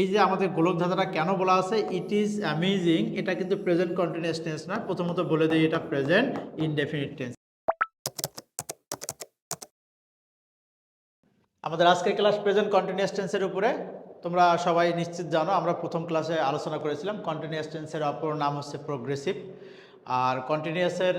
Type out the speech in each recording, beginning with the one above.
এই যে আমাদের গোলক ধাঁধাটা কেন বলা আছে? ইট ইজ অ্যামেজিং এটা কিন্তু প্রেজেন্ট কন্টিনিউয়াস টেন্স না। প্রথমত বলে দিই এটা প্রেজেন্ট ইনডেফিনিট টেন্স আমাদের আজকের ক্লাস প্রেজেন্ট কন্টিনিউয়াস টেন্সের উপরে। তোমরা সবাই নিশ্চিত জানো, আমরা প্রথম ক্লাসে আলোচনা করেছিলাম। কন্টিনিউয়াস টেন্সের অপর নাম হচ্ছে প্রোগ্রেসিভ আর কন্টিনিউয়াসের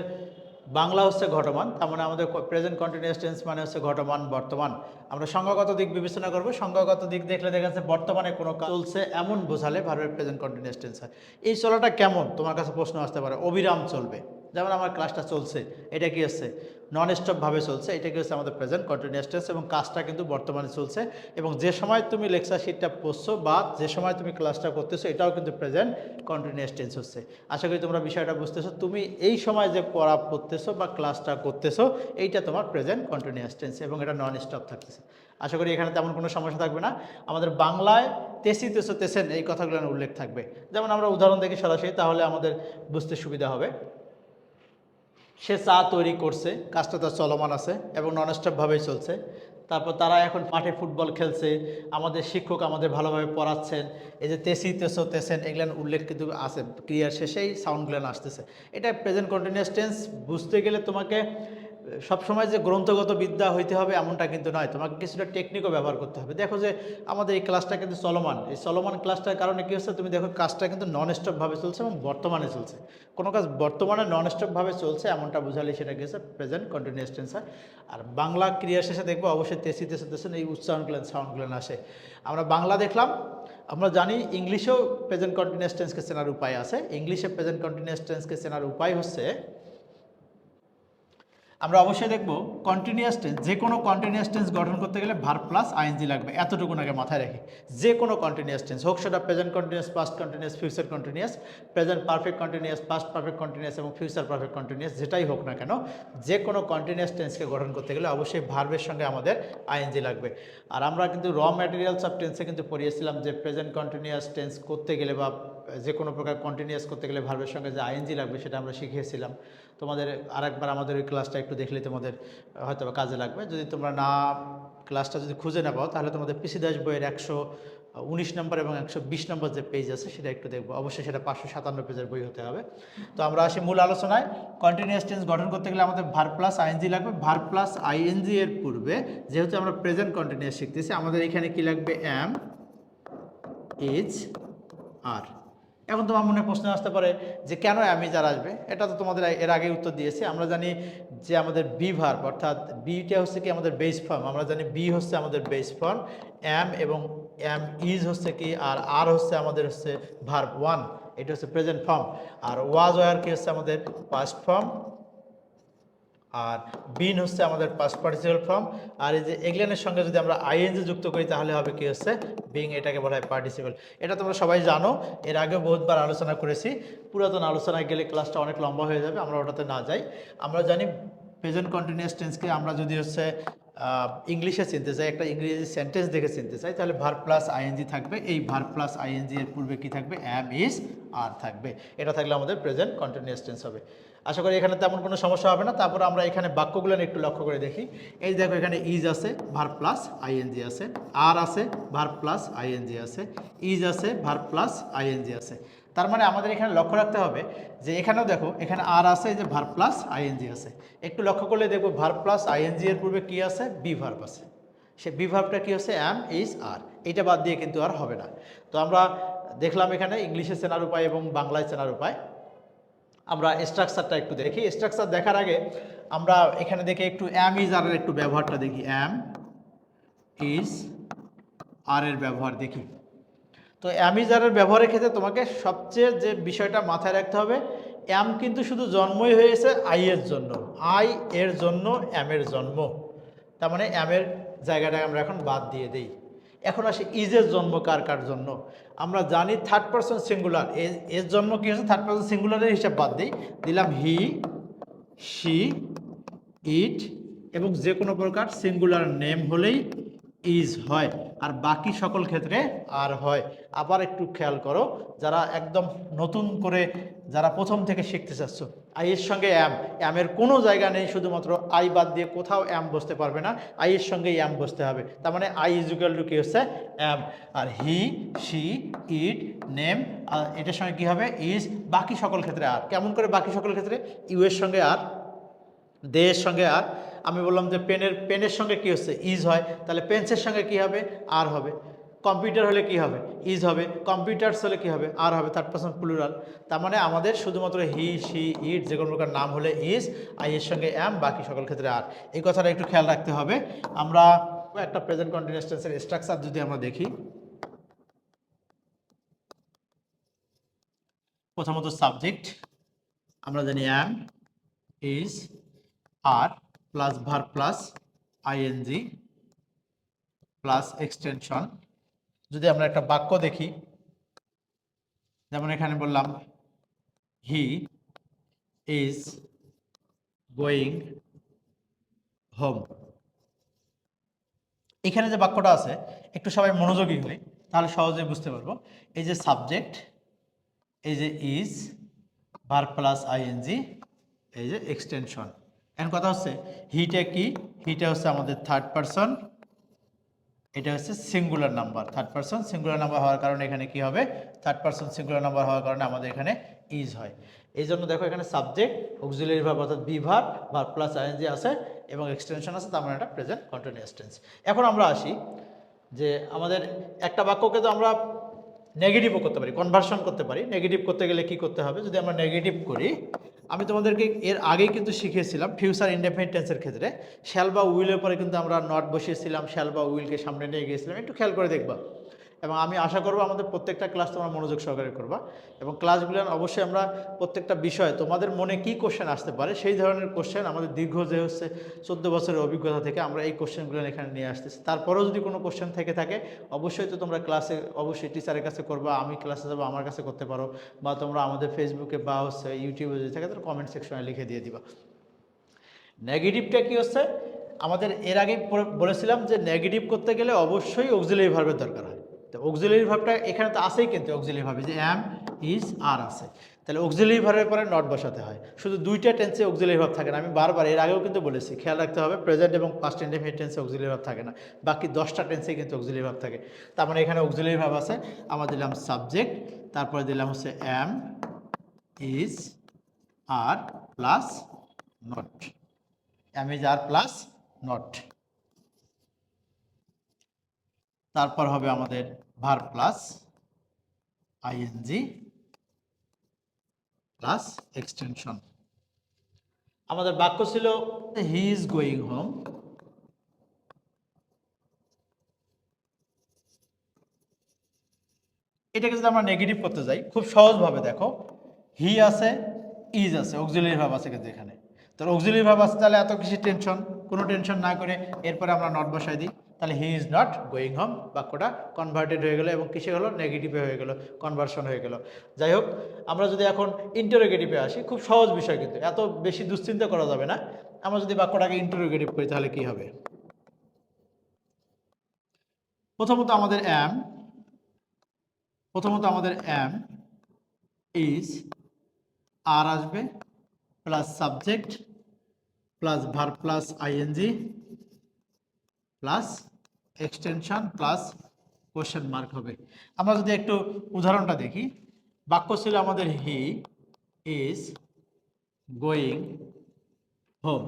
বাংলা হচ্ছে ঘটমান, তার মানে আমাদের প্রেজেন্ট কন্টিনিউয়াস টেন্স মানে হচ্ছে ঘটমান, বর্তমান। আমরা সংজ্ঞাগত দিক বিবেচনা করব, সংজ্ঞাগত দিক দেখলে দেখা যাচ্ছে বর্তমানে কোনো কাজ চলছে এমন বোঝালে ভারতের প্রেজেন্ট কন্টিনিউয়াস টেন্স হয়। এই চলাটা কেমন? তোমার কাছে প্রশ্ন আসতে পারে। অবিরাম চলবে। যেমন আমার ক্লাসটা চলছে, এটা কি হচ্ছে? নন স্টপভাবে চলছে, এটা কি হচ্ছে আমাদের প্রেজেন্ট কন্টিনিউয়াস টেন্স এবং কাজটা কিন্তু বর্তমানে চলছে এবং যে সময় তুমি লেকচার শিটটা পড়ছো বা যে সময় তুমি ক্লাসটা করতেছো, এটাও কিন্তু প্রেজেন্ট কন্টিনিউয়াস টেন্স হচ্ছে। আশা করি তোমরা বিষয়টা বুঝতেছো। তুমি এই সময় যে পড়া, পড়তেছো বা ক্লাসটা করতেছো, এইটা তোমার প্রেজেন্ট কন্টিনিউয়াস টেন্স এবং এটা নন স্টপ থাকতেছে। আশা করি এখানে তেমন কোনো সমস্যা থাকবে না। আমাদের বাংলায় তেসি তেসো তেসেন এই কথাগুলো উল্লেখ থাকবে। যেমন আমরা উদাহরণ দেখি সরাসরি, তাহলে আমাদের বুঝতে সুবিধা হবে। সে চা তৈরি করছে, কাজটা তার চলমান আছে এবং ননস্টপভাবেই চলছে। তারপর তারা এখন মাঠে ফুটবল খেলছে, আমাদের শিক্ষক আমাদের ভালোভাবে পড়াচ্ছেন, এই যে তেসি, তেসো, তেসেন এগুলান উল্লেখ কিন্তু আছে, ক্রিয়ার শেষেই সাউন্ডগুলান আসতেছে। এটা প্রেজেন্ট কন্টিনিউয়াস টেন্স বুঝতে গেলে তোমাকে সবসময় যে গ্রন্থগত বিদ্যা হইতে হবে এমনটা কিন্তু নয়। তোমাকে কিছুটা টেকনিকও ব্যবহার করতে হবে। দেখো যে আমাদের এই ক্লাসটা কিন্তু চলমান। এই চলমান ক্লাসটার কারণে কী হচ্ছে? তুমি দেখো কাজটা কিন্তু নন স্টপভাবে চলছে এবং বর্তমানে চলছে। কোনো কাজ বর্তমানে নন স্টপভাবে চলছে এমনটা বুঝালে সেটা হচ্ছে? প্রেজেন্ট কন্টিনিউয়াস টেন্স হয়। আর বাংলা ক্রিয়া শেষে দেখব অবশ্যই তেসি তেসে তেসেন এই উচ্চারণগুলো সাউন্ডগুলো আসে। আমরা বাংলা দেখলাম। আমরা জানি ইংলিশেও প্রেজেন্ট কন্টিনিউয়াস টেন্সকে চেনার উপায় আছে। ইংলিশে প্রেজেন্ট কন্টিনিউয়াস টেন্সকে চেনার উপায় হচ্ছে আমরা অবশ্যই দেখব কন্টিনিউয়াস টেন্স যে কোনো কন্টিনিউয়াস টেন্স গঠন করতে গেলে ভার প্লাস আইএনজি লাগবে, এতটুকু আগে মাথায় রাখি। যে কোনো কন্টিনিউয়াস টেন্স হোক সেটা present continuous past continuous future continuous present perfect continuous past perfect continuous এবং ফিউচার পারফেক্ট কন্টিনিউয়াস যেটাই হোক না কেন, যে কোনো কন্টিনিউয়াস টেন্সকে গঠন করতে গেলে অবশ্যই ভার্বের সঙ্গে আমাদের আইএনজি লাগবে। আর আমরা কিন্তু র ম্যাটেরিয়ালস অফ টেন্সে কিন্তু পড়িয়েছিলাম যে প্রেজেন্ট কন্টিনিউয়াস টেন্স করতে গেলে বা যে কোনো প্রকার কন্টিনিউয়াস করতে গেলে ভার্বের সঙ্গে যে আইএনজি লাগবে সেটা আমরা শিখিয়েছিলাম। তোমাদের আরেকবার আমাদের ওই ক্লাসটা একটু দেখলে তোমাদের হয়তো কাজে লাগবে। যদি তোমরা না ক্লাসটা যদি খুঁজে না পাও তাহলে তোমাদের পিসি দাস বইয়ের একশো উনিশ নম্বর এবং একশো বিশ নম্বর যে পেজ আছে, সেটা একটু দেখব। অবশ্যই সেটা পাঁচশো সাতান্ন পেজের বই হতে হবে। তো আমরা আসি মূল আলোচনায়। কন্টিনিউয়াস টেন্স গঠন করতে গেলে আমাদের ভার প্লাস আইএনজি লাগবে। ভার প্লাস আইএনজি এর পূর্বে যেহেতু আমরা প্রেজেন্ট কন্টিনিউয়াস শিখতেছি, আমাদের এখানে কি লাগবে? এম ইজ আর এখন তোমার মনে প্রশ্ন আসতে পারে যে কেন অ্যামিজার আসবে? এটা তো তোমাদের এর আগে উত্তর দিয়েছি। আমরা জানি যে আমাদের বি ভার্ব অর্থাৎ বিটা হচ্ছে কি আমাদের বেস ফর্ম আমরা জানি বি হচ্ছে আমাদের বেস ফর্ম এম এবং এম ইজ হচ্ছে কি, আর আর হচ্ছে আমাদের হচ্ছে ভার্ব ওয়ান এটা হচ্ছে প্রেজেন্ট ফর্ম আর ওয়াজ ওয়ার কি হচ্ছে আমাদের পাস্ট ফর্ম আর বিন হচ্ছে আমাদের পাস্ট পার্টিসিপাল ফর্ম আর এই যে এগলেনের সঙ্গে যদি আমরা আইএনজি যুক্ত করি, তাহলে হবে কি হচ্ছে? বিং এটাকে বলা হয় পার্টিসিপাল এটা তোমরা সবাই জানো, এর আগে বহুতবার আলোচনা করেছি। পুরাতন আলোচনায় গেলে ক্লাসটা অনেক লম্বা হয়ে যাবে, আমরা ওটাতে না যাই। আমরা জানি প্রেজেন্ট কন্টিনিউয়াস টেন্সকে আমরা যদি হচ্ছে ইংলিশে চিনতে চাই, একটা ইংরেজি সেন্টেন্স দেখে চিনতে চাই, তাহলে ভার প্লাস আইএনজি থাকবে। এই ভার প্লাস আইএনজি এর পূর্বে কি থাকবে? অ্যাম ইজ আর থাকবে। এটা থাকলে আমাদের প্রেজেন্ট কন্টিনিউয়াস টেন্স হবে। আশা করি এখানে তেমন কোনো সমস্যা হবে না। তারপর আমরা এখানে বাক্যগুলো একটু লক্ষ্য করে দেখি। এই দেখো এখানে ইজ আছে ভার প্লাস আইএনজি আছে। আর আছে ভার প্লাস আইএনজি আছে। ইজ আছে ভার প্লাস আইএনজি আছে। তার মানে আমাদের এখানে লক্ষ্য রাখতে হবে যে এখানেও দেখো, এখানে আর আছে যে ভার প্লাস আইএনজি আছে। একটু লক্ষ্য করলে দেখব ভার প্লাস আইএনজি এর পূর্বে কি আছে? বি ভার্ব আছে। সে বি ভার্বটা কি হচ্ছে? অ্যাম ইজ আর এইটা বাদ দিয়ে কিন্তু আর হবে না। তো আমরা দেখলাম এখানে ইংলিশে চেনার উপায় এবং বাংলায় চেনার উপায়। আমরা স্ট্রাকচারটা একটু দেখি। স্ট্রাকচার দেখার আগে আমরা এখানে দেখে একটু অ্যাম ইজ আর একটু ব্যবহারটা দেখি। অ্যাম ইজ আর এর ব্যবহার দেখি। তো অ্যামিজারের ব্যবহারের ক্ষেত্রে তোমাকে সবচেয়ে যে বিষয়টা মাথায় রাখতে হবে অ্যাম কিন্তু শুধু জন্মই হয়েছে আই এর জন্য। আই এর জন্য অ্যামের জন্ম। তার মানে অ্যামের জায়গাটা আমরা এখন বাদ দিয়ে দিই। এখন আসে ইজের জন্ম কার কার জন্য? আমরা জানি থার্ড পার্সন সিঙ্গুলার এর জন্ম কী হচ্ছে থার্ড পার্সন সিঙ্গুলারের হিসাব বাদ দিই। দিলাম হি শি ইট এবং যে কোনো প্রকার সিঙ্গুলার নেম হলেই ইজ হয়। আর বাকি সকল ক্ষেত্রে আর হয়। আবার একটু খেয়াল করো, যারা একদম নতুন করে যারা প্রথম থেকে শিখতে চাচ্ছ। আই এর সঙ্গে অ্যাম, অ্যামের কোনো জায়গা নেই, শুধুমাত্র আই বাদ দিয়ে কোথাও অ্যাম বসতে পারবে না। আই এর সঙ্গে অ্যাম বসতে হবে। তার মানে আই ইজুকাল টু কি হচ্ছে? অ্যাম। আর হি, শি, ইট, নেম, আর এটার সঙ্গে কি হবে? ইজ, বাকি সকল ক্ষেত্রে আর। কেমন করে বাকি সকল ক্ষেত্রে? ইউ এর সঙ্গে আর দেয়ের সঙ্গে আর। আমি বললাম যে পেনের পেনের সঙ্গে কি হচ্ছে? ইজ হয়। তাহলে পেন্সের সঙ্গে কি হবে? আর হবে। কম্পিউটার হলে কি হবে? ইজ হবে। কম্পিউটারস হলে কি হবে? আর হবে। থার্ড পার্সন প্লুরাল তার মানে আমাদের শুধুমাত্র হি সি ইট যে কোনো প্রকার নাম হলে ইজ আই এর সঙ্গে অ্যাম বাকি সকল ক্ষেত্রে আর এই কথাটা একটু খেয়াল রাখতে হবে। আমরা একটা প্রেজেন্ট কন্টিনিউয়াস টেন্সের স্ট্রাকচার যদি আমরা দেখি। প্রথমত সাবজেক্ট আমরা জানি am is are plus verb plus ING plus extension যদি আমরা একটা বাক্য দেখি, যেমন এখানে বললাম হি ইজ গোয়িং হোম এখানে যে বাক্যটা আছে, একটু সবাই মনোযোগী হই তাহলে সহজে বুঝতে পারব। এই যে সাবজেক্ট এই যে ইজ ভার প্লাস আইএনজি এই যে এক্সটেনশন এখন কথা হচ্ছে হিটা কি? হিটা হচ্ছে আমাদের থার্ড পারসন এটা হচ্ছে singular number third person singular number হওয়ার কারণে এখানে কি হবে? থার্ড পারসন সিঙ্গুলার নাম্বার হওয়ার কারণে আমাদের এখানে ইজ হয়। এই জন্য দেখো এখানে সাবজেক্ট অক্সিলারি ভার্ব অর্থাৎ বি ভার প্লাস আইএনজি আছে এবং এক্সটেনশন আছে, তার মানে এটা প্রেজেন্ট কন্টিনিউয়াস টেন্স এখন আমরা আসি যে আমাদের একটা বাক্যকে তো আমরা নেগেটিভও করতে পারি কনভার্সন করতে পারি। নেগেটিভ করতে গেলে কি করতে হবে? যদি আমরা নেগেটিভ করি আমি তোমাদেরকে এর আগেই কিন্তু শিখিয়েছিলাম ফিউচার ইন্ডিপেন্ডেন্ট ক্ষেত্রে। শ্যাল বা উইলের পরে কিন্তু আমরা নট বসিয়েছিলাম, শ্যাল বা উইলকে সামনে নিয়ে গিয়েছিলাম, একটু খেয়াল করে দেখবা। এবং আমি আশা করব আমাদের প্রত্যেকটা ক্লাস তোমরা মনোযোগ সহকারে করবা এবং ক্লাসগুলো অবশ্যই আমরা প্রত্যেকটা বিষয় তোমাদের মনে কি কোশ্চেন আসতে পারে সেই ধরনের কোশ্চেন আমাদের দীর্ঘ যে হচ্ছে চোদ্দ বছরের অভিজ্ঞতা থেকে আমরা এই কোশ্চেনগুলো এখানে নিয়ে আসতেছি। তারপরেও যদি কোনো কোশ্চেন থেকে থাকে, অবশ্যই তো তোমরা ক্লাসে অবশ্যই টিচারের কাছে করবা, আমি ক্লাসে যাব, আমার কাছে করতে পারো বা তোমরা আমাদের ফেসবুকে বা হচ্ছে ইউটিউবে যদি থাকে, তাহলে কমেন্ট সেকশনে লিখে দিয়ে দিবা। নেগেটিভটা কি হচ্ছে? আমাদের এর আগে বলেছিলাম যে নেগেটিভ করতে গেলে অবশ্যই অক্সিলারি ভার্বের দরকার তো অক্সিলারি ভার্বটা এখানে তো আছেই কিন্তু অক্সিলারি ভার্ব যে অ্যাম ইজ আর আছে। তাহলে অক্সিলারি ভার্বের পরে নট বসাতে হয়। শুধু দুইটা টেন্সে অক্সিলারি ভাব থাকে না। আমি বারবার এর আগেও কিন্তু বলেছি, খেয়াল রাখতে হবে প্রেজেন্ট এবং পাস্ট ইন্ডিফিনিট টেন্সে অক্সিলারি ভার্ব থাকে না। বাকি দশটা টেন্সে কিন্তু অক্সিলারি ভাব থাকে। তার মানে এখানে অক্সিলারি ভাব আছে। আমরা দিলাম সাবজেক্ট তারপরে দিলাম হচ্ছে am is are plus not am is are plus not তারপর হবে আমাদের ভার প্লাস আইএনজি প্লাস এক্সটেনশন আমাদের বাক্য ছিল হি ইজ গোয়িং হোম এটাকে যদি আমরা নেগেটিভ করতে যাই, খুব সহজভাবে দেখো হি আছে ইজ আছে অক্সিলারি ভাব আছে কিন্তু এখানে। তাহলে অক্সিলারি ভাব আছে, তাহলে এত কিছু টেনশন কোনো টেনশন না করে এরপরে আমরা নট বসাই দিই। তাহলে he is not going home বাক্যটা কনভার্টেড হয়ে গেলো এবং কিসে হলো? নেগেটিভে হয়ে গেলো কনভার্সন হয়ে গেল। যাই হোক, আমরা যদি এখন ইন্টারোগেটিভে আসি, খুব সহজ বিষয় কিন্তু, এত বেশি দুশ্চিন্তা করা যাবে না। আমরা যদি বাক্যটাকে ইন্টারোগেটিভ করি, তাহলে কি হবে? প্রথমত আমাদের অ্যাম প্রথমত আমাদের অ্যাম ইজ আর আসবে plus subject plus verb plus ING plus extension plus question mark হবে। আমরা যদি একটু উদাহরণটা দেখি, বাক্য ছিল আমাদের হি ইজ গোয়িং হোম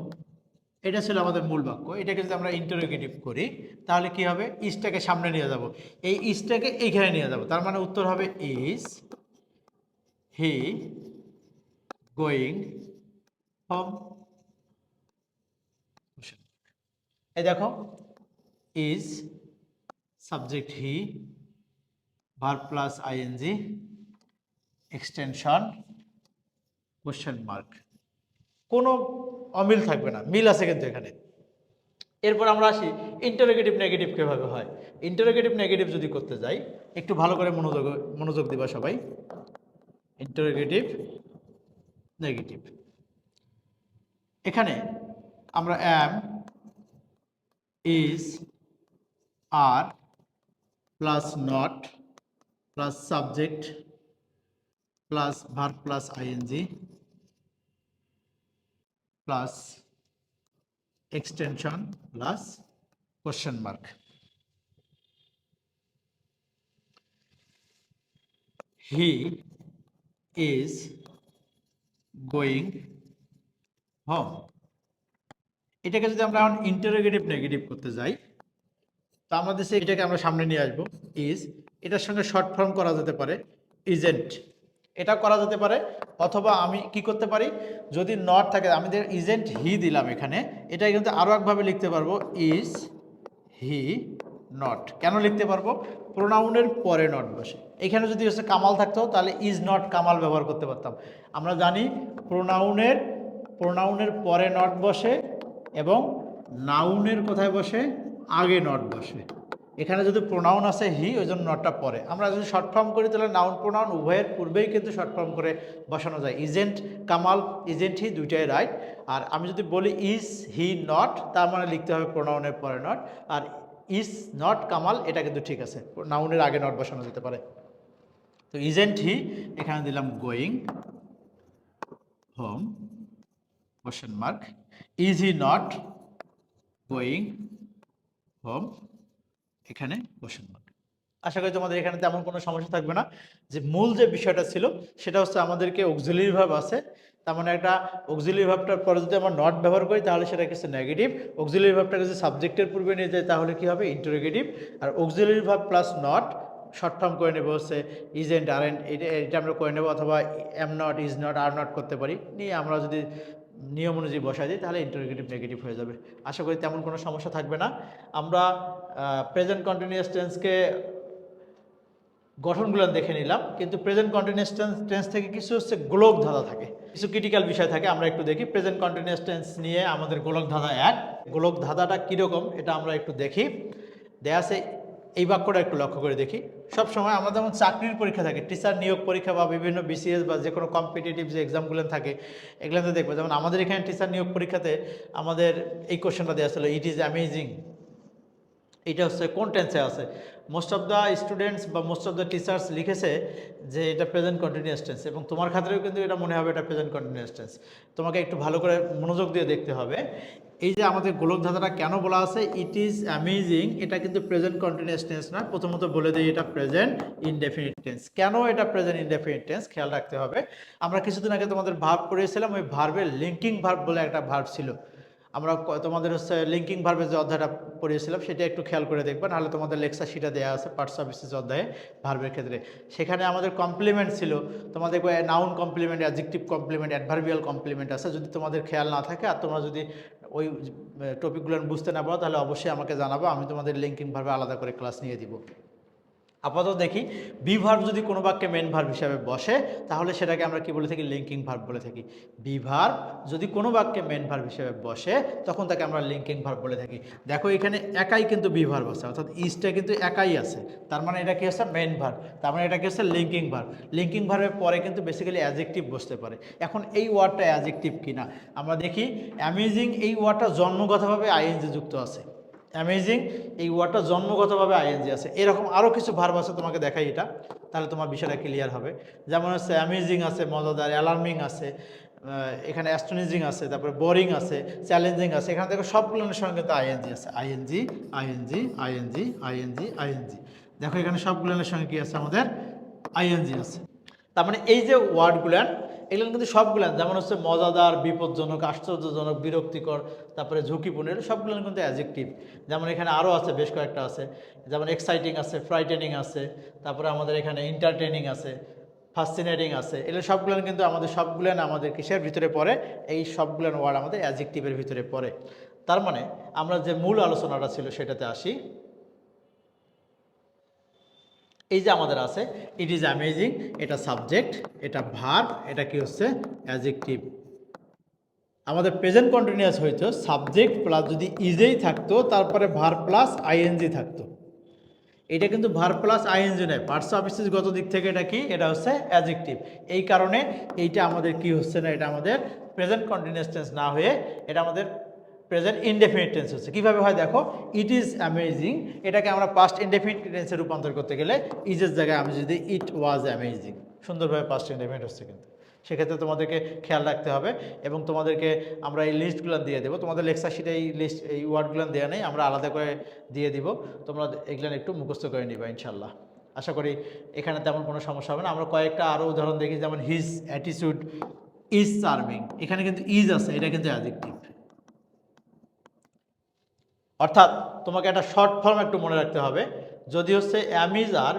এটা ছিল আমাদের মূল বাক্য। এটাকে যদি আমরা ইন্টারোগেটিভ করি, তাহলে কি হবে? ইজটাকে সামনে নিয়ে যাব। এই ইজটাকে এইখানে নিয়ে যাব। তার মানে উত্তর হবে ইজ হি গোয়িং হোম এই দেখো is subject he verb plus ING extension question mark কোনো অমিল থাকবে না, মিল আছে কিন্তু এখানে। এরপর আমরা আসি ইন্টারোগেটিভ নেগেটিভ কীভাবে হয়? ইন্টারোগেটিভ নেগেটিভ যদি করতে যাই, একটু ভালো করে মনোযোগ মনোযোগ দিবা সবাই। ইন্টারোগেটিভ নেগেটিভ এখানে আমরা am is are plus not plus subject plus verb plus ING plus extension plus question mark he is going home এটাকে যদি আমরা এখন ইন্টারোগেটিভ নেগেটিভ করতে যাই তো আমাদের সে এটাকে আমরা সামনে নিয়ে আসব ইজ এটার সঙ্গে শর্ট ফর্ম করা যেতে পারে ইজেন্ট এটা করা যেতে পারে, অথবা আমি কি করতে পারি, যদি নট থাকে আমাদের ইজেন্ট হি দিলাম এখানে এটা কিন্তু আরও একভাবে লিখতে পারব ইজ হি নট কেন লিখতে পারব? প্রোনাউনের পরে নট বসে। এখানে যদি হচ্ছে কামাল থাকতো, তাহলে ইজ নট কামাল ব্যবহার করতে পারতাম। আমরা জানি প্রোনাউনের প্রোনাউনের পরে নট বসে, এবং নাউনের কোথায় বসে? আগে নট বসে। এখানে যদি প্রোনাউন আছে হি ওই জন্য নটটা পরে। আমরা যদি শর্ট ফর্ম করি, তাহলে নাউন প্রোনাউন উভয়ের পূর্বেই কিন্তু শর্ট ফর্ম করে বসানো যায়। ইজেন্ট কামাল ইজেন্ট হি দুইটাই রাইট আর আমি যদি বলি ইজ হি নট তার মানে লিখতে হবে প্রোনাউনের পরে নট আর ইজ নট কামাল, এটা কিন্তু ঠিক আছে। নাউনের আগে নট বসানো যেতে পারে। তো ইজেন্ট হি এখানে দিলাম going home question mark is he not going home এখানে মার্ক আশা করি তোমাদের এখানে তেমন কোনো সমস্যা থাকবে না। যে মূল যে বিষয়টা ছিল, সেটা হচ্ছে আমাদেরকে অক্সিলারি ভাব আছে। তার মানে একটা অক্সিলারি ভাবটার পরে যদি আমরা নট ব্যবহার করি, তাহলে সেটা কিছু নেগেটিভ অক্সিলারি ভাবটাকে যদি সাবজেক্টের পূর্বে নিয়ে যায় তাহলে কি হবে? Interrogative R auxiliary verb plus not short form করে নেব হচ্ছে ইজ এন্ড আর এন্ড এটা আমরা করে নেব অথবা am not is not are not করতে পারি। নিয়ে আমরা যদি নিয়ম অনুযায়ী বসাই দিই, তাহলে ইন্টারোগেটিভ নেগেটিভ হয়ে যাবে। আশা করি তেমন কোনো সমস্যা থাকবে না। আমরা প্রেজেন্ট কন্টিনিউয়াস টেন্সকে গঠনগুলো দেখে নিলাম, কিন্তু প্রেজেন্ট কন্টিনিউয়াস টেন্স টেন্স থেকে কিছু হচ্ছে গোলক ধাঁধা থাকে, কিছু ক্রিটিক্যাল বিষয় থাকে, আমরা একটু দেখি। প্রেজেন্ট কন্টিনিউয়াস টেন্স নিয়ে আমাদের গোলক ধাঁধা এক। গোলক ধাঁধাটা কীরকম, এটা আমরা একটু দেখি। দেয়া আছে, এই বাক্যটা একটু লক্ষ্য করে দেখি। সব সময় আমরা যেমন চাকরির পরীক্ষা থাকে টিচার নিয়োগ পরীক্ষা বা বিভিন্ন বিসিএস বা যে কোনো কম্পিটিটিভ যে এক্সামগুলো থাকে এগুলোতে দেখব। যেমন আমাদের এখানে টিচার নিয়োগ পরীক্ষাতে আমাদের এই কোশ্চেনটা দেওয়া ছিল ইট ইজ অ্যামেজিং এটা হচ্ছে কোন টেন্সে আছে? মোস্ট অফ দ্য স্টুডেন্টস বা মোস্ট অফ দ্য টিচার্স লিখেছে যে এটা প্রেজেন্ট কন্টিনিউয়াস টেন্স এবং তোমার ক্ষেত্রেও কিন্তু এটা মনে হবে এটা প্রেজেন্ট কন্টিনিউয়াস টেন্স তোমাকে একটু ভালো করে মনোযোগ দিয়ে দেখতে হবে। এই যে আমাদের গোলক ধাঁধাটা কেন বলা আছে? ইট ইজ অ্যামেজিং এটা কিন্তু প্রেজেন্ট কন্টিনিউয়াস টেন্স না। প্রথমত বলে দিই এটা প্রেজেন্ট ইনডেফিনিট টেন্স কেন এটা প্রেজেন্ট ইনডেফিনিট টেন্স খেয়াল রাখতে হবে। আমরা কিছুদিন আগে তোমাদের ভার্ব পড়িয়েছিলাম, ওই ভার্বের লিঙ্কিং ভার্ব বলে একটা ভার্ব ছিল। আমরা তোমাদের হচ্ছে লিঙ্কিং ভার্বের যে অধ্যায়টা পড়িয়েছিলাম, সেটা একটু খেয়াল করে দেখবেন নাহলে তোমাদের লেকচার শিটা দেওয়া আছে পার্টস অফ স্পিচ অধ্যায়ে ভার্বের ক্ষেত্রে। সেখানে আমাদের কমপ্লিমেন্ট ছিল, তোমাদের noun complement adjective complement adverbial complement আছে। যদি তোমাদের খেয়াল না থাকে আর তোমরা যদি ওই টপিকগুলো বুঝতে না পারো, তাহলে অবশ্যই আমাকে জানাব, আমি তোমাদের লিঙ্কিং ভার্বে আলাদা করে ক্লাস নিয়ে দিব। আপাতত দেখি বি ভার্ব যদি কোনো বাক্যে মেন ভার্ব হিসাবে বসে, তাহলে সেটাকে আমরা কি বলে থাকি? লিঙ্কিং ভার্ব বলে থাকি। বি ভার্ব যদি কোনো বাক্যে মেন ভার্ব হিসাবে বসে, তখন তাকে আমরা লিঙ্কিং ভার্ব বলে থাকি। দেখো, এখানে একাই কিন্তু বি ভার্ব আছে, অর্থাৎ ইজটা কিন্তু একাই আছে। তার মানে এটা কি হচ্ছে? মেন ভার্ব তার মানে এটা কি হচ্ছে? লিঙ্কিং ভার্ব লিঙ্কিং ভার্বের পরে কিন্তু বেসিক্যালি অ্যাজেক্টিভ বসতে পারে। এখন এই ওয়ার্ডটা অ্যাজেক্টিভ কিনা? আমরা দেখি অ্যামেজিং এই ওয়ার্ডটা জন্মগতভাবে আইএনজি যুক্ত আছে। অ্যামেজিং এই ওয়ার্ডটা জন্মগতভাবে আইএনজি আছে। এরকম আরও কিছু ভার্ব আছে তোমাকে দেখাই এটা। তাহলে তোমার বিষয়টা ক্লিয়ার হবে। যেমন হচ্ছে অ্যামেজিং আছে, মজাদার অ্যালার্মিং আছে এখানে অ্যাস্টনিজিং আছে, তারপরে বোরিং আছে চ্যালেঞ্জিং আছে। এখানে দেখো সবগুলোর সঙ্গে কিন্তু আইএনজি আছে। ING ING ING ING ING দেখো এখানে সবগুলোর সঙ্গে কি আছে? আমাদের আইএনজি আছে। তার মানে এই যে ওয়ার্ডগুলান এগুলো কিন্তু সবগুলান যেমন হচ্ছে মজাদার, বিপজ্জনক, আশ্চর্যজনক, বিরক্তিকর, তারপরে ঝুঁকিপূর্ণ, এগুলো সবগুলো কিন্তু অ্যাজেক্টিভ যেমন এখানে আরও আছে, বেশ কয়েকটা আছে। যেমন এক্সাইটিং আছে ফ্রাইটেনিং আছে, তারপরে আমাদের এখানে এন্টারটেনিং আছে ফাসিনেটিং আছে, এগুলো সবগুলো কিন্তু আমাদের সবগুলান আমাদের কিসের ভিতরে পড়ে? এই সবগুলো ওয়ার্ড আমাদের অ্যাজেক্টিভের ভিতরে পড়ে। তার মানে আমরা যে মূল আলোচনাটা ছিল সেটাতে আসি। এই যে আমাদের আছে ইট ইজ অ্যামেজিং এটা সাবজেক্ট এটা ভার্ব এটা কি হচ্ছে? অ্যাজেক্টিভ আমাদের প্রেজেন্ট কন্টিনিউয়াস হইতো সাবজেক্ট প্লাস যদি ইজেই থাকতো, তারপরে ভার প্লাস আইএনজি থাকতো। এটা কিন্তু ভার প্লাস আইএনজি নয় পার্টস অফ গত দিক থেকে এটা কি? এটা হচ্ছে অ্যাজেক্টিভ এই কারণে এইটা আমাদের কি হচ্ছে না, এটা আমাদের প্রেজেন্ট কন্টিনিউয়াস টেন্স না হয়ে, এটা আমাদের প্রেজেন্ট ইনডেফিনিট টেন্স হচ্ছে। কীভাবে হয় দেখো? ইট ইজ অ্যামেজিং এটাকে আমরা পাস্ট ইনডেফিনিট টেন্সে রূপান্তর করতে গেলে ইজের জায়গায় আমি যদি ইট ওয়াজ অ্যামেজিং সুন্দরভাবে পাস্ট ইনডেফিনিট হচ্ছে কিন্তু। সেক্ষেত্রে তোমাদেরকে খেয়াল রাখতে হবে এবং তোমাদেরকে আমরা এই লিস্টগুলো দিয়ে দেবো। তোমাদের লেকচার শিটে এই লিস্ট এই ওয়ার্ডগুলো দেওয়া নেই, আমরা আলাদা করে দিয়ে দিব। তোমরা এগুলো একটু মুখস্থ করে নিবা ইনশাল্লাহ আশা করি এখানে তেমন কোনো সমস্যা হবে না। আমরা কয়েকটা আরও উদাহরণ দেখি, যেমন হিজ অ্যাটিটিউড ইজ চার্মিং এখানে কিন্তু ইজ আছে, এটা কিন্তু অ্যাডিকটিভ অর্থাৎ তোমাকে একটা শর্ট ফর্ম একটু মনে রাখতে হবে। যদি হচ্ছে অ্যামিজ আর,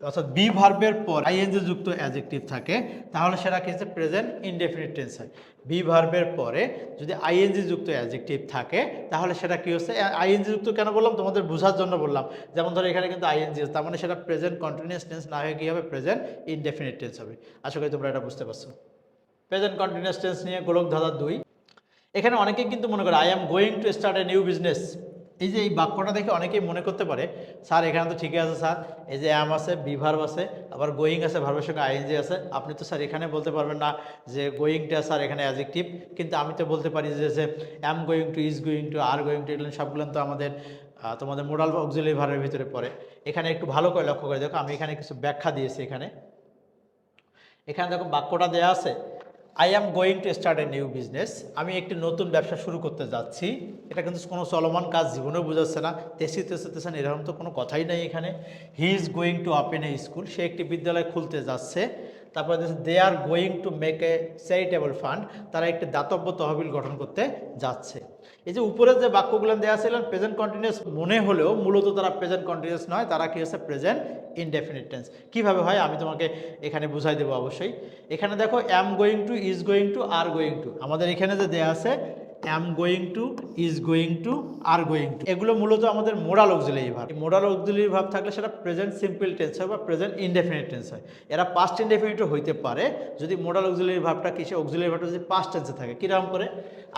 অর্থাৎ বি ভার্বের পর আইএনজি যুক্ত অ্যাজেক্টিভ থাকে, তাহলে সেটা কি হচ্ছে? প্রেজেন্ট ইনডেফিনিট টেন্স হয়। বি ভার্বের পরে যদি আইএনজি যুক্ত অ্যাজেক্টিভ থাকে, তাহলে সেটা কি হচ্ছে? আইএনজি যুক্ত কেন বললাম? তোমাদের বোঝার জন্য বললাম। যেমন ধরো এখানে কিন্তু আইএনজি তার মানে সেটা প্রেজেন্ট কন্টিনিউয়াস টেন্স না হয়ে কী হবে? প্রেজেন্ট ইনডেফিনিট টেন্স হবে। আশা করি তোমরা এটা বুঝতে পারছ। প্রেজেন্ট কন্টিনিউয়াস টেন্স নিয়ে গোলক ধাঁধার দুই। এখানে অনেকেই কিন্তু মনে করে I am going to start a new business এই যে এই বাক্যটা দেখে অনেকেই মনে করতে পারে, স্যার, এখানে তো ঠিকই আছে, স্যার। এই যে অ্যাম আছে বি ভার্ব আছে, আবার গোয়িং আছে ভার্বের সঙ্গে আইএনজি আছে। আপনি তো, স্যার, এখানে বলতে পারবেন না যে গোয়িংটা স্যার, এখানে অ্যাজেক্টিভ কিন্তু আমি তো বলতে পারি যে যে am going to is going to are going to এগুলো সবগুলো তো আমাদের তোমাদের মোডাল বা অক্সিলারি ভার্বের ভিতরে পড়ে। এখানে একটু ভালো করে লক্ষ্য করে দেখো, আমি এখানে কিছু ব্যাখ্যা দিয়েছি এখানে। এখানে দেখো বাক্যটা দেয়া আছে I am going to start a new business আমি একটি নতুন ব্যবসা শুরু করতে যাচ্ছি। এটা কিন্তু কোনো চলমান কাজ, জীবনেও বোঝাচ্ছে না। তেসি তেসে তেসেন এরকম তো কোনো কথাই নাই এখানে। He is going to open a school সে একটি বিদ্যালয় খুলতে যাচ্ছে। তারপরে they are going to make a charitable fund তারা একটি দাতব্য তহবিল গঠন করতে যাচ্ছে। এই যে উপরে যে বাক্যগুলো দেওয়া ছিলেন প্রেজেন্ট কন্টিনিউয়াস মনে হলেও মূলত তারা প্রেজেন্ট কন্টিনিউয়াস নয়, তারা কী হচ্ছে প্রেজেন্ট ইনডেফিনিট টেন্স কীভাবে হয়? আমি তোমাকে এখানে বুঝাই দেবো অবশ্যই। এখানে দেখো am going to is going to are going to আমাদের এখানে যে দেওয়া আছে am going to is going to are going to এগুলো মূলত আমাদের modal auxiliary verb modal auxiliary verb থাকলে সেটা প্রেজেন্ট সিম্পল টেন্স হয় বা প্রেজেন্ট ইনডেফিনিট টেন্স হয়। এরা পাস্ট ইনডেফিনিটও হইতে পারে। যদি মোডাল অক্সিলারি ভাবটা কিসে অক্সিলারি ভাবটা যদি পাস্ট টেন্সে থাকে, কীরকম করে?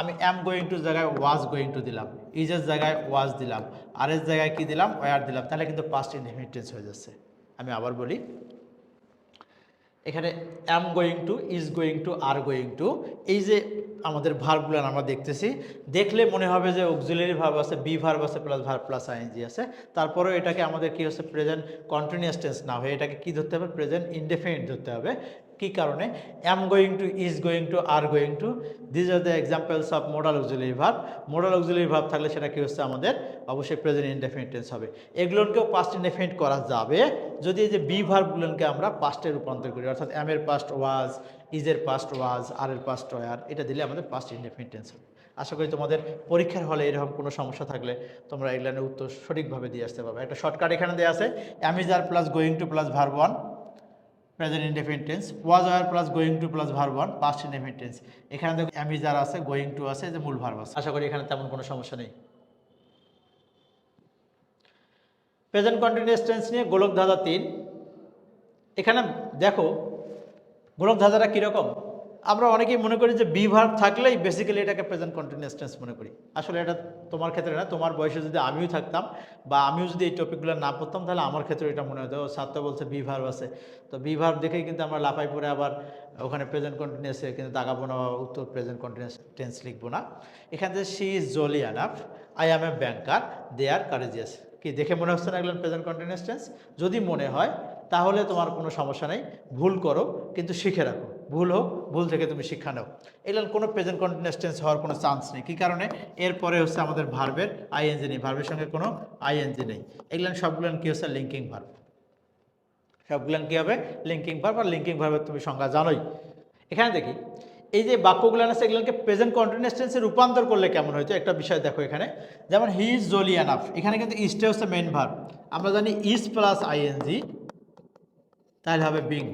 আমি অ্যাম গোয়িং টু জায়গায় ওয়াজ গোয়িং টু দিলাম ইজের জায়গায় ওয়াজ দিলাম আর এর জায়গায় কী দিলাম ওয়ার দিলাম, তাহলে কিন্তু পাস্ট ইনডেফিনিট টেন্স হয়ে যাচ্ছে। আমি আবার বলি এখানে am going to is going to are going to এই যে আমাদের ভার্বগুলো আমরা দেখতেছি, দেখলে মনে হবে যে অক্সিলারি ভার্ব আছে বি ভার্ব আছে প্লাস ভার্ব প্লাস আইএনজি আছে, তারপরেও এটাকে আমাদের কী হচ্ছে প্রেজেন্ট কন্টিনিউয়াস টেন্স না হয়ে এটাকে কী ধরতে হবে? প্রেজেন্ট ইনডেফিনিট ধরতে হবে। কি কারণে? Am going to is going to are going to these are the examples of modal auxiliary verb modal auxiliary verb থাকলে সেটা কি হচ্ছে আমাদের? অবশ্যই প্রেজেন্ট ইনডেফিনিট টেন্স হবে। এগুলোকেও পাস্ট ইনডেফিনিট করা যাবে। যদি এই যে বি ভার্বগুলোকে আমরা পাস্টে রূপান্তর করি, অর্থাৎ এম এর পাস্ট ওয়াজ ইজের পাস্ট ওয়াজ আর এর পাস্ট ওয়ার এটা দিলে আমাদের পাস্ট ইনডেফিনিট টেন্স হবে। আশা করি তোমাদের পরীক্ষার হলে এরকম কোনো সমস্যা থাকলে তোমরা এগুলানের উত্তর সঠিকভাবে দিয়ে আসতে পারবে। একটা শর্টকাট এখানে দেওয়া আছে। Am is are plus going to plus verb one present indefinite tense was were plus going to plus verb one past indefinite tense এখানে দেখো অ্যামিজার আছে গোয়িং টু আছে যে মূল ভার্ব আছে। আশা করি এখানে তেমন কোনো সমস্যা নেই। প্রেজেন্ট কন্টিনিউয়াস টেন্স নিয়ে গোলক ধাঁধা তিন। এখানে দেখো গোলক ধাঁধাটা কীরকম? আমরা অনেকেই মনে করি যে বি থাকলেই বেসিক্যালি এটাকে প্রেজেন্ট কন্টিনিউয়াস টেন্স মনে করি। আসলে এটা তোমার ক্ষেত্রে না, তোমার বয়সে যদি আমিও থাকতাম বা আমিও যদি এই টপিকগুলো না পড়তাম, তাহলে আমার ক্ষেত্রে এটা মনে হতো ছাত্র বলছে বি আছে। তো বি দেখেই কিন্তু আমরা লাফাই পরে আবার ওখানে প্রেজেন্ট কন্টিনিউয়াসে কিন্তু দাগাবো না, উত্তর প্রেজেন্ট কন্টিনিউয়াস টেন্স লিখব না। এখান থেকে she is jolly enough I am a banker they are courageous কি, দেখে মনে হচ্ছে না এগুলো প্রেজেন্ট কন্টিনিউয়াস টেন্স যদি মনে হয় তাহলে তোমার কোনো সমস্যা নেই। ভুল করো, কিন্তু শিখে রাখো। ভুল হোক, ভুল থেকে তুমি শিক্ষা নাও। এগুলো কোনো প্রেজেন্ট কন্টিনিউয়াস টেন্স হওয়ার কোনো চান্স নেই। কী কারণে? এরপরে হচ্ছে আমাদের ভার্বের আইএনজি নেই। ভার্বের সঙ্গে কোনো আইএনজি নেই। এগুলো সবগুলো কী হচ্ছে? লিঙ্কিং ভার্ব সবগুলো কী হবে? লিঙ্কিং ভার্ব আর লিঙ্কিং ভার্বের তুমি সংজ্ঞা জানোই। এখানে দেখি, এই যে বাক্যগুলো আছে, এগুলোকে প্রেজেন্ট কন্টিনিউয়াস টেন্সে রূপান্তর করলে কেমন হয়তো একটা বিষয় দেখো এখানে। যেমন হি ইজ জলি অ্যানাফ এখানে কিন্তু ইস্টে হচ্ছে মেন ভার্ব আমরা জানি ইজ প্লাস আইএনজি তাহলে হবে বিং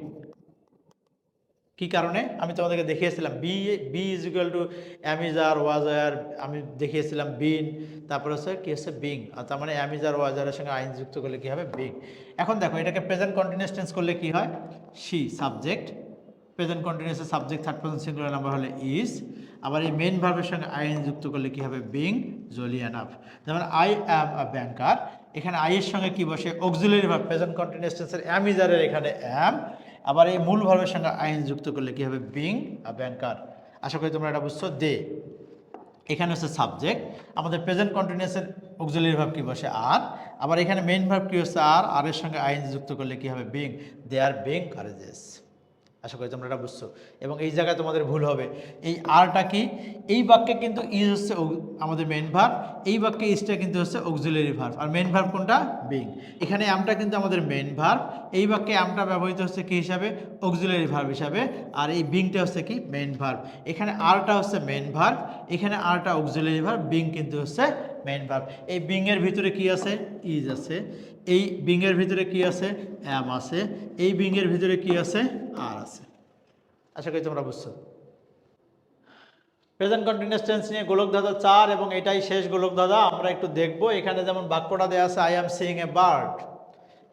কি কারণে? আমি তোমাদেরকে দেখিয়েছিলাম be be is equal to am is are was were আমি দেখিয়েছিলাম বিন তারপরে হচ্ছে কি হচ্ছে বিং আর তার মানে অ্যামিজার ওয়াজারের সঙ্গে আইন যুক্ত করলে কী হবে? বিং এখন দেখো, এটাকে প্রেজেন্ট কন্টিনিউয়াস টেন্স করলে কি হয়? সি সাবজেক্ট প্রেজেন্ট কন্টিনিউয়াসের subject third person singular number হলে ইজ আবার এই মেন ভার্বের সঙ্গে আইন যুক্ত করলে কি হবে? বিং জলিয়ান আপ যেমন আই অ্যাম আ ব্যাংকার এখানে আই এর সঙ্গে কি বসে? অক্সিলারি ভার্ব প্রেজেন্ট কন্টিনিউয়াস টেন্সের অ্যাম ইজারের এখানে অ্যাম আবার এই মূল ভার্বের সঙ্গে আইন যুক্ত করলে কি হবে? বিং আ ব্যাংকার আশা করি তোমরা এটা বুঝছ? দে। এখানে হচ্ছে সাবজেক্ট আমাদের প্রেজেন্ট কন্টিনিউয়াসের অক্সিলারি ভার্ব কি বসে? আর আবার এখানে মেইন ভার্ব কি হচ্ছে? আর আর এর সঙ্গে আইন যুক্ত করলে কি হবে? বিং দে আর বিং কারেজেস আশা করি তোমরা এটা বুঝছ। এবং এই জায়গায় তোমাদের ভুল হবে। এই আরটা কি? এই বাক্যে কিন্তু ইজ হচ্ছে আমাদের মেন ভার্ব এই বাক্যে ইজটা কিন্তু হচ্ছে অক্সিলারি ভার্ব আর মেন ভার্ব কোনটা? বিং এখানে আমটা কিন্তু আমাদের মেন ভার্ব এই বাক্যে আমটা ব্যবহৃত হচ্ছে কি হিসাবে? অক্সিলারি ভার্ব হিসাবে। আর এই বিংটা হচ্ছে কি? মেন ভার্ব এখানে আরটা হচ্ছে মেন ভার্ব এখানে আরটা অক্সিলারি ভার্ব বিং কিন্তু হচ্ছে মেন ভার্ব এই বিং এর ভিতরে কি আছে? ইজ আছে। এই বিং এর ভিতরে কি আছে? অ্যাম আছে। এই বিং এর ভিতরে কি আছে? আর আছে। আশা করি তোমরা বুঝছ। প্রেজেন্ট কন্টিনিউয়াস টেন্স নিয়ে গোলক দাদা চার এবং এটাই শেষ গোলক দাদা আমরা একটু দেখব। এখানে যেমন বাক্যটা দেওয়া আছে I am seeing a bird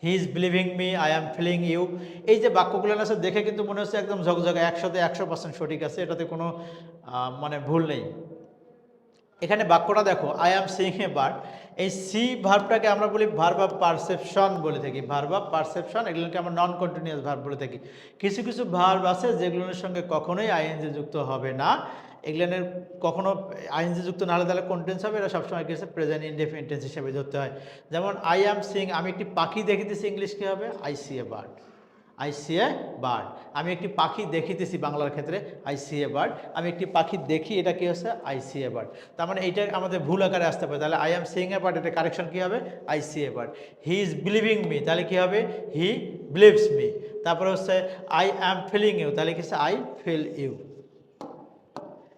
he is believing me I am feeling you এই যে বাক্যগুলো আছে, দেখে কিন্তু মনে হচ্ছে একদম ঝকঝকে, একশোতে একশো পার্সেন্ট সঠিক আছে। এটাতে কোনো মানে ভুল নেই। এখানে বাক্যটা দেখো I am seeing a bird এই সি ভার্বটাকে আমরা বলি ভার্ব অফ পারসেপশন বলে থাকি। ভার্ব অফ পারসেপশন এগুলোকে আমরা নন কন্টিনিউয়াস ভার্ব বলে থাকি। কিছু কিছু ভার্ব আছে যেগুলোর সঙ্গে কখনোই আইএনজি যুক্ত হবে না। এগুলোর কখনো আইএনজি যুক্ত না হলে তাহলে কন্টেন্স হবে। এটা সবসময় কি প্রেজেন্ট ইনডেফিনিট টেন্স হিসেবে ধরতে হয়। যেমন আই অ্যাম সিং আমি একটি পাখি দেখিতেছি ইংলিশ কী হবে? I see a bird I see a bird আমি একটি পাখি দেখিতেছি বাংলার ক্ষেত্রে আই সি এ বার্ড আমি একটি পাখি দেখি, এটা কী হচ্ছে? আই সি এ বার্ড তার মানে এইটা আমাদের ভুল আকারে আসতে পারে। তাহলে I am seeing a bird এটা কারেকশন কী হবে? I see a bird he is believing me তাহলে কী হবে? হি বিলিভস মি তারপরে হচ্ছে আই অ্যাম ফিলিং ইউ তাহলে কি হচ্ছে? আই ফিল ইউ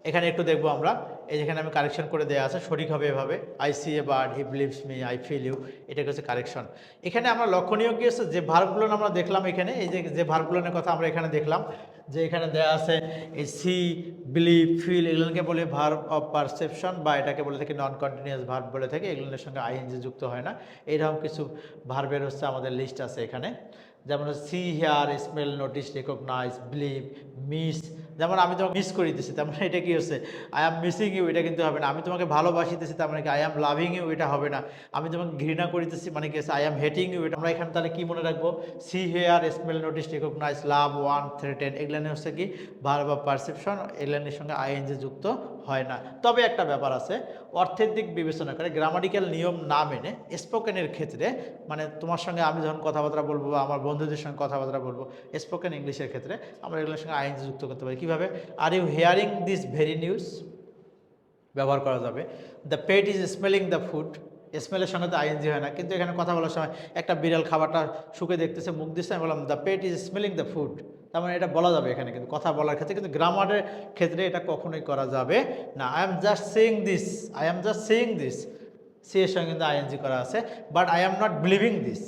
এখানে একটু দেখব আমরা। এই যেখানে আমি কারেকশন করে দেওয়া আছে, সঠিক হবে এভাবে। I see a bird he believes me I feel you এটা হচ্ছে কারেকশন এখানে আমরা লক্ষণীয় কি হচ্ছে যে ভার্বগুলো আমরা দেখলাম এখানে, এই যে যে ভার্বগুলোর কথা আমরা এখানে দেখলাম, যে এখানে দেওয়া আছে, এই সি বিলিভ ফিল এগুলোকে বলে ভার্ব অফ পারসেপশন বা এটাকে বলে থাকি নন কন্টিনিউয়াস ভার্ব বলে থাকে, এগুলোর সঙ্গে আইএনজি যুক্ত হয় না। এইরকম কিছু ভার্বের হচ্ছে আমাদের লিস্ট আছে এখানে। যেমন see hear smell notice recognise believe miss যেমন আমি তোমাকে মিস করিতেছি তার মানে এটা কি হচ্ছে? আই এম মিসিং ইউ এটা কিন্তু হবে না। আমি তোমাকে ভালোবাসিতেছি, তার মানে কি আই এম লাভিং ইউ এটা হবে না। আমি তোমাকে ঘৃণা করিতেছি মানে কি আই এম হেটিং ইউ এটা আমরা এখানে তাহলে কি মনে রাখব? See hear smell notice recognise love want threaten এগুলো হচ্ছে কি ভার বা পারসেপশন এগুলোর সঙ্গে আইএনজি যুক্ত হয় না। তবে একটা ব্যাপার আছে, অর্থের দিক বিবেচনা করে গ্রামাটিক্যাল নিয়ম না মেনে স্পোকেনের ক্ষেত্রে মানে তোমার সঙ্গে আমি যখন কথাবার্তা বলব বা আমার বন্ধুদের সঙ্গে কথাবার্তা বলব স্পোকেন ইংলিশের ক্ষেত্রে, আমরা এগুলোর সঙ্গে আইএনজি যুক্ত করতে পারি। কীভাবে? Are you hearing this very news ব্যবহার করা যাবে। The pet is smelling the food স্মেলের সঙ্গে তো আইএনজি হয় না। কিন্তু এখানে কথা বলার সময় একটা বিড়াল খাবারটা শুকে দেখতেছে, মুখ দিচ্ছে আমি বললাম the pet is smelling the food তার মানে এটা বলা যাবে এখানে, কিন্তু কথা বলার ক্ষেত্রে, কিন্তু গ্রামারের ক্ষেত্রে এটা কখনোই করা যাবে না। I am just seeing this I am just seeing this see এর সঙ্গে কিন্তু আইএনজি করা আছে but I am not believing this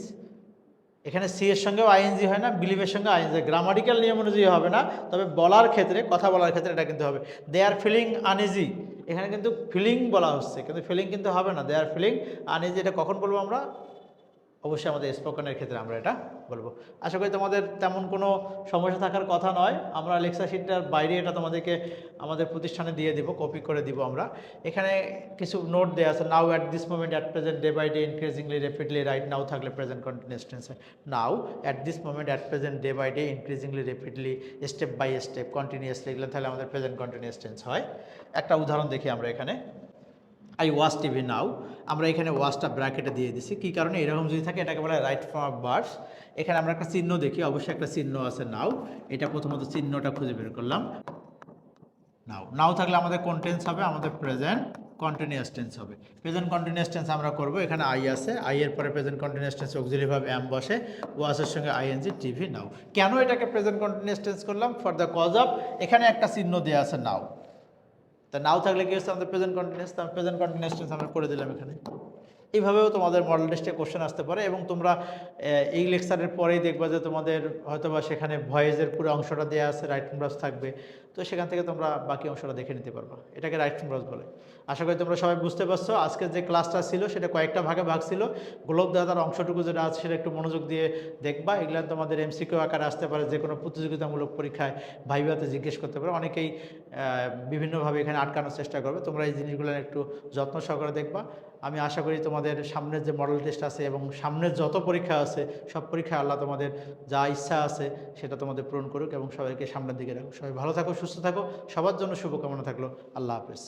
এখানে সি এর সঙ্গেও আইএনজি হয় না বিলিভের সঙ্গে আইএনজি গ্রামাটিক্যাল নিয়ম অনুযায়ী হবে না, তবে বলার ক্ষেত্রে, কথা বলার ক্ষেত্রে এটা কিন্তু হবে। দে আর ফিলিং আনইজি এখানে কিন্তু ফিলিং বলা হচ্ছে, কিন্তু ফিলিং কিন্তু হবে না। দে আর ফিলিং আনইজি এটা কখন বলব আমরা? অবশ্যই আমাদের স্পোকেনের ক্ষেত্রে আমরা এটা বলব। আশা করি তোমাদের তেমন কোনো সমস্যা থাকার কথা নয়। আমরা লেকচার শিটটার বাইরে এটা তোমাদেরকে আমাদের প্রতিষ্ঠানে দিয়ে দিব কপি করে দিব আমরা। এখানে কিছু নোট দেওয়া আছে now at this moment at present day by day increasingly rapidly right now থাকলে প্রেজেন্ট কন্টিনিউস টেন্সে now at this moment at present day by day increasingly rapidly step by step continuously এগুলো তাহলে আমাদের present continuous tense হয়। একটা উদাহরণ দেখি আমরা এখানে। আই ওয়াচ টিভি নাও আমরা এখানে ওয়াচটা ব্র্যাকেটে দিয়ে দিছি। কী কারণে? এরকম যদি থাকে, এটাকে বলা রাইট ফ্রম বার্ডস এখানে আমরা একটা চিহ্ন দেখি। অবশ্যই একটা চিহ্ন আছে নাও এটা প্রথমত চিহ্নটা খুঁজে বের করলাম। নাও নাও থাকলে আমাদের কোন টেন্স হবে, আমাদের প্রেজেন্ট কন্টিনিউয়াস টেন্স হবে। প্রেজেন্ট কন্টিনিউয়াস টেন্স আমরা করব। এখানে আই আছে। আই এর পরে প্রেজেন্ট কন্টিনিউয়াস টেন্স অক্সিলারি ভাবে এম বসে। ওয়াসের সঙ্গে আইএনজি টিভি নাও কেন এটাকে প্রেজেন্ট কন্টিনিউয়াস টেন্স করলাম? ফর দ্য কজ অফ এখানে একটা চিহ্ন দেওয়া আছে নাও তা নাও থাকলে কি হচ্ছে আমাদের প্রেজেন্ট কন্টিনিউস প্রেজেন্ট কন্টিনিউস আমরা করে দিলাম এখানে। এইভাবেও তোমাদের মডেল টেস্টে কোশ্চেন আসতে পারে এবং তোমরা এই লেকচারের পরেই দেখবা যে তোমাদের হয়তোবা সেখানে ভয়েসের পুরো অংশটা দেওয়া আছে রাইট ব্রাস থাকবে। তো সেখান থেকে তোমরা বাকি অংশটা দেখে নিতে পারবা। এটাকে রাইট ব্রাস বলে। আশা করি তোমরা সবাই বুঝতে পারছ। আজকের যে ক্লাসটা ছিল, সেটা কয়েকটা ভাগে ভাগ ছিল। গোলক দাদার অংশটুকু যেটা আছে, সেটা একটু মনোযোগ দিয়ে দেখবা। এগুলো তোমাদের এমসিকিউ আকারে আসতে পারে, যে কোনো প্রতিযোগিতামূলক পরীক্ষায় ভাইভাতে জিজ্ঞেস করতে পারে। অনেকেই বিভিন্নভাবে এখানে আটকানোর চেষ্টা করবে। তোমরা এই জিনিসগুলো একটু যত্ন সহকারে দেখবা। আমি আশা করি তোমাদের সামনের যে মডেল টেস্ট আছে এবং সামনের যত পরীক্ষা আছে, সব পরীক্ষায় আল্লাহ তোমাদের যা ইচ্ছা আছে সেটা তোমাদের পূরণ করুক এবং সবাইকে সামনের দিকে রাখুক। সবাই ভালো থাকো, সুস্থ থাকো, সবার জন্য শুভকামনা থাকল। আল্লাহ হাফেজ।